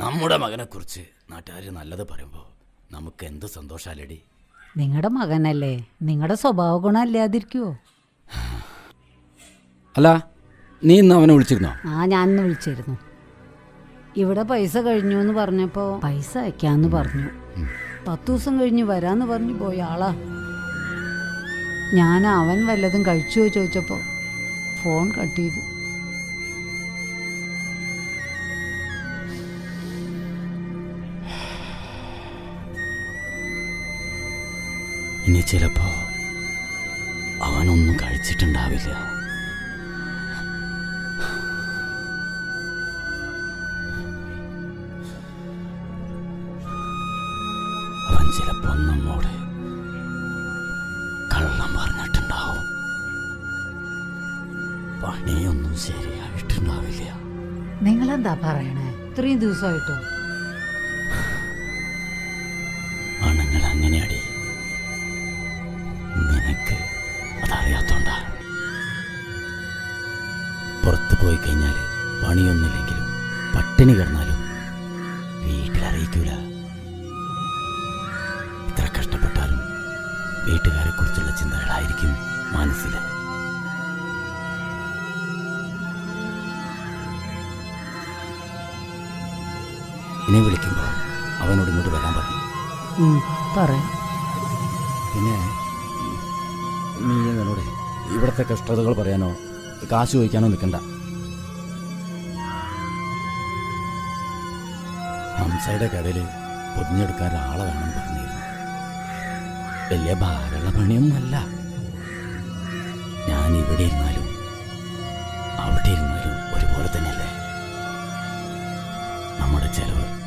നമ്മുടെ മകനെക്കുറിച്ച് നാട്ടുകാർ നല്ലത് പറയുമ്പോൾ നമുക്ക് എന്ത് സന്തോഷാലടി? നിങ്ങളുടെ മകനല്ലേ? നിങ്ങളുടെ സ്വഭാവ ഗുണം അല്ലാതിരിക്കുവോ? അല്ല നീ ഇന്ന് അവനെ വിളിച്ചിരുന്നോ? ആ ഞാൻ ഇന്ന് വിളിച്ചിരുന്നു. ഇവിടെ പൈസ കഴിഞ്ഞു എന്ന് പറഞ്ഞപ്പോൾ പൈസ അയക്കാന്ന് പറഞ്ഞു. പത്ത് ദിവസം കഴിഞ്ഞ് വരാന്ന് പറഞ്ഞു പോയി ആളാ. ഞാൻ അവൻ വല്ലതും കഴിച്ചുവോ ചോദിച്ചപ്പോൾ ഫോൺ കട്ട് ചെയ്തു. ഇനി ചിലപ്പോ അവനൊന്നും കഴിച്ചിട്ടുണ്ടാവില്ല. അവൻ ചിലപ്പോ നമ്മോട് കള്ളം പറഞ്ഞിട്ടുണ്ടാവും. പണിയൊന്നും ശരിയായിട്ടുണ്ടാവില്ല. നിങ്ങളെന്താ പറയണേ? ഇത്രയും ദിവസമായിട്ടോ? നിനക്ക് അതറിയാത്തോണ്ടാ. പുറത്തു പോയി കഴിഞ്ഞാൽ പണിയൊന്നുമില്ലെങ്കിലും പട്ടിണി കിടന്നാലും വീട്ടിലറിയിക്കൂല ഇത്ര കഷ്ടപ്പെട്ടാലും വീട്ടുകാരെ കുറിച്ചുള്ള ചിന്തകളായിരിക്കും മനസ്സിൽ ഇനി വിളിക്കുമ്പോൾ അവനോട് ഇങ്ങോട്ട് വരാൻ പറഞ്ഞു. പറയാം. പിന്നെ നീ എന്നോട് ഇവിടുത്തെ കഷ്ടതകൾ പറയാനോ? കാശ് ചോദിക്കാനോ നിൽക്കണ്ട. ഹംസയുടെ കടയിൽ പൊതിഞ്ഞെടുക്കാൻ ഒരാളെ വേണം പറഞ്ഞിരുന്നു. വലിയ ഭാരമുള്ള പണിയൊന്നുമല്ല. ഞാൻ ഇവിടെ ഇരുന്നാലും അവിടെ ഇരുന്നാലും ഒരുപോലെ തന്നെയല്ലേ? നമ്മുടെ ചെലവ്